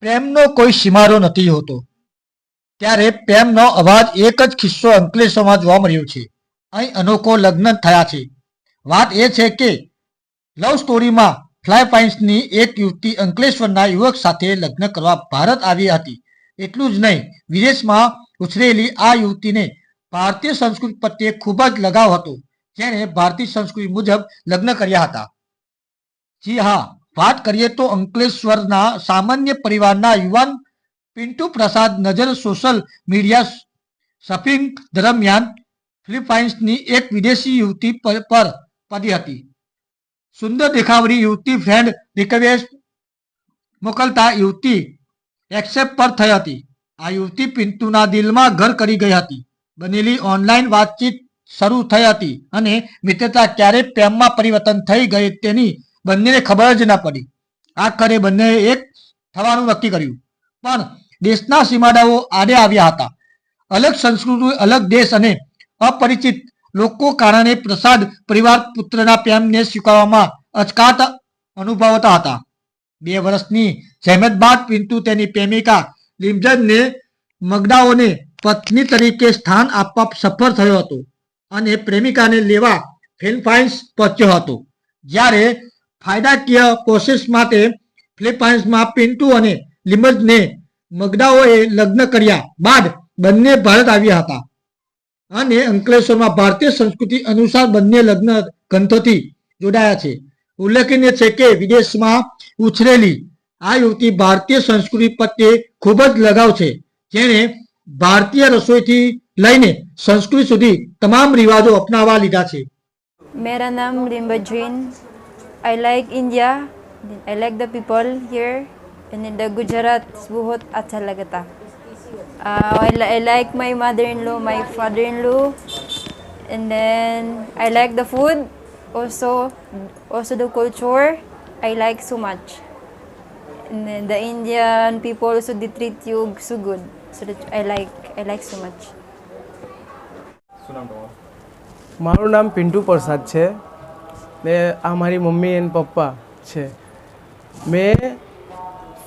પ્રેમનો કોઈ સીમારો નથી હોતો. ત્યારે પ્રેમનો અવાજ એક જ ખિસ્સો અંકલેશ્વરમાં જોવા મળ્યો છે. અહીં અનોખો લગ્ન થયા છે. વાત એ છે કે લવ સ્ટોરીમાં ફ્લાયપાઇન્સની એક યુવતી અંકલેશ્વરના યુવક સાથે લગ્ન કરવા ભારત આવી હતી. એટલું જ નહીં, વિદેશમાં ઉછરેલી આ યુવતીને ભારતીય સંસ્કૃતિ પ્રત્યે ખૂબ જ લગાવ હતો. જેણે ભારતીય સંસ્કૃતિ મુજબ લગ્ન કર્યા હતા. જી હા વાત કરીએ તો અંકલેશ્વરના સામાન્ય પરિવારના યુવાન પિન્ટુ પ્રસાદ નજર સોશિયલ મીડિયા સફિંગ દરમિયાન ફિલિપાઇન્સની એક વિદેશી યુવતી પર પડી હતી. સુંદર દેખાવરી યુવતી ફ્રેન્ડ રિક્વેસ્ટ મોકલતા યુવતી એક્સેપ્ટ પર થઈ હતી. આ યુવતી પિન્ટુના દિલમાં ઘર કરી ગઈ હતી. બનેલી ઓનલાઈન વાતચીત શરૂ થઈ હતી અને મિત્રતા ક્યારે પ્રેમમાં પરિવર્તન થઈ ગઈ તેની બંનેને ખબર જ ના પડી. આખરે બંને એક થવાનું નક્કી કર્યું. પણ દેશના સીમાડાઓ આડે આવ્યા હતા. અલગ સંસ્કૃતિ, અલગ દેશ અને અપરિચિત લોકો કારણે પ્રસાદ પરિવાર પુત્રના પ્રેમને સ્વીકારવામાં અચકાટ અનુભવતા હતા. બે વર્ષની જહેમત બાદ પિન્ટુ તેની પ્રેમિકા લિમજનને મગડાઓને પત્ની તરીકે સ્થાન આપવા સફળ થયો હતો અને પ્રેમિકાને લેવા ફિલિપાઇન્સ પહોંચ્યો હતો. જ્યારે ફાયદાકીય કોશિશ માટે ફિલિપાઇન્સમાં પિન્ટુ અને લિમજને મગડાઓએ લગ્ન કર્યા બાદ બંને ભારત આવ્યા હતા. અને અંકલેશ્વરમાં ભારતીય સંસ્કૃતિ અનુસાર બંને લગ્ન ગ્રંથોથી જોડાયા છે. ઉલ્લેખનીય છે કે વિદેશમાં ઉછરેલી આ યુવતી ભારતીય સંસ્કૃતિ પ્રત્યે ખૂબ જ લગાવ છે. જેણે ભારતીય રસોઈથી લઈને સંસ્કૃતિ સુધી તમામ રિવાજો અપનાવા લીધા છે. મેરા નામ રીમ્બા Jain I like India. I like the people here. And in the Gujarat, buhot acha. Uh, I, li- I like my mother-in-law, my father-in-law. And then I like the food. Also, also the culture. I like so much. And then the Indian people also they treat you so good. So that I like I like so much. મારું નામ પિન્ટુ પ્રસાદ છે ને આ મારી mummy and પપ્પા છે. મેં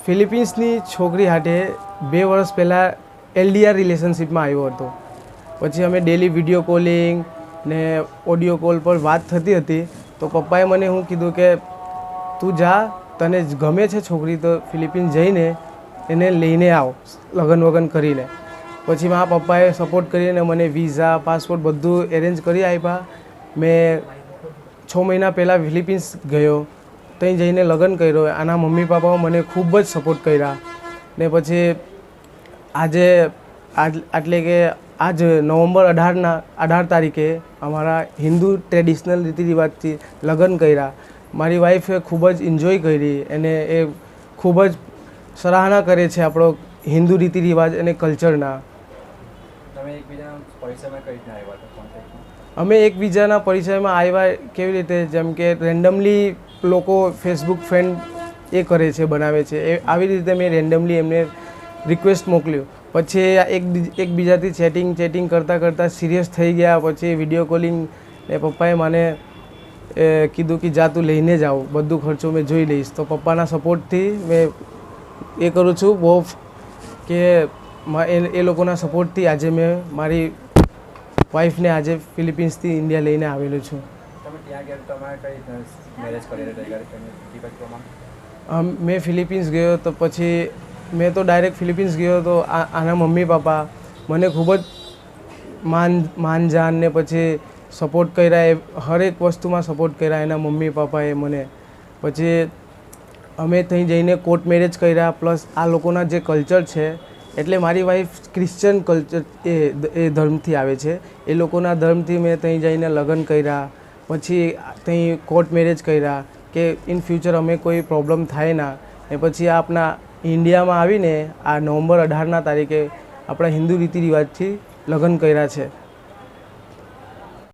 ફિલિપિન્સની છોકરી હાટે બે વર્ષ પહેલાં એલડીઆર રિલેશનશિપમાં આવ્યો હતો. પછી અમે ડેલી વીડિયો કોલિંગ ને ઓડિયો કોલ પર વાત થતી હતી. તો પપ્પાએ મને હું કીધું કે, તું જા, તને ગમે છે છોકરી, તો ફિલિપિન્સ જઈને એને લઈને આવ, લગ્ન વગન કરીને. પછી મારા પપ્પાએ સપોર્ટ કરીને મને વિઝા પાસપોર્ટ બધું એરેન્જ કરી આપ્યા મેં છ મહિના પહેલાં ફિલિપિન્સ ગયો, ત્યાં જઈને લગ્ન કર્યો. આના મમ્મી પપ્પાએ મને ખૂબ જ સપોર્ટ કર્યા. ને પછી આજે આજ, એટલે કે આજ નવેમ્બર અઢારના, અઢાર તારીખે અમારા હિન્દુ ટ્રેડિશનલ રીતિ રિવાજથી લગ્ન કર્યા. મારી વાઈફે ખૂબ જ એન્જોય કરી અને એ ખૂબ જ સરાહના કરે છે આપણો હિન્દુ રીતિ રિવાજ અને કલ્ચરના તમે એકબીજાના પરિસરમાં કઈ રીતના આવ્યા હતા? અમે એકબીજાના પરિચયમાં આવ્યા કેવી રીતે? જેમ કે રેન્ડમલી લોકો ફેસબુક ફ્રેન્ડ એ કરે છે, બનાવે છે. એ આવી રીતે મેં રેન્ડમલી એમને રિક્વેસ્ટ મોકલ્યું. પછી એક એકબીજાથી ચેટિંગ ચેટિંગ કરતાં કરતાં સિરિયસ થઈ ગયા. પછી વીડિયો કોલિંગ ને પપ્પાએ મને કીધું કે જા તું લઈને જ આવું. બધું ખર્ચો મેં જોઈ લઈશ. તો પપ્પાના સપોર્ટથી મેં એ કરું છું. બહુ કે, એ લોકોના સપોર્ટથી આજે મેં મારી વાઈફને આજે ફિલિપિન્સથી ઇન્ડિયા લઈને આવેલો છું. મેં ફિલિપિન્સ ગયો તો પછી મેં તો ડાયરેક્ટ ફિલિપિન્સ ગયો તો આના મમ્મી પપ્પા મને ખૂબ જ માન માન જાન ને પછી સપોર્ટ કર્યા એ હરેક વસ્તુમાં સપોર્ટ કર્યા એના મમ્મી પપ્પાએ મને. પછી અમે ત્યાં જઈને કોર્ટ મેરેજ કર્યા પ્લસ આ લોકોના જે કલ્ચર છે એટલે મારી વાઈફ ક્રિશ્ચન કલ્ચર એ એ ધર્મથી આવે છે. એ લોકોના ધર્મથી મેં ત્યાં જઈને લગ્ન કર્યા, પછી ત્યાં કોર્ટ મેરેજ કર્યા કે ઇન ફ્યુચર અમે કોઈ પ્રોબ્લેમ થાય ના. ને પછી આપના ઇન્ડિયામાં આવીને આ નવેમ્બર અઢારના તારીખે આપણા હિન્દુ રીતિ રિવાજથી લગ્ન કર્યા છે.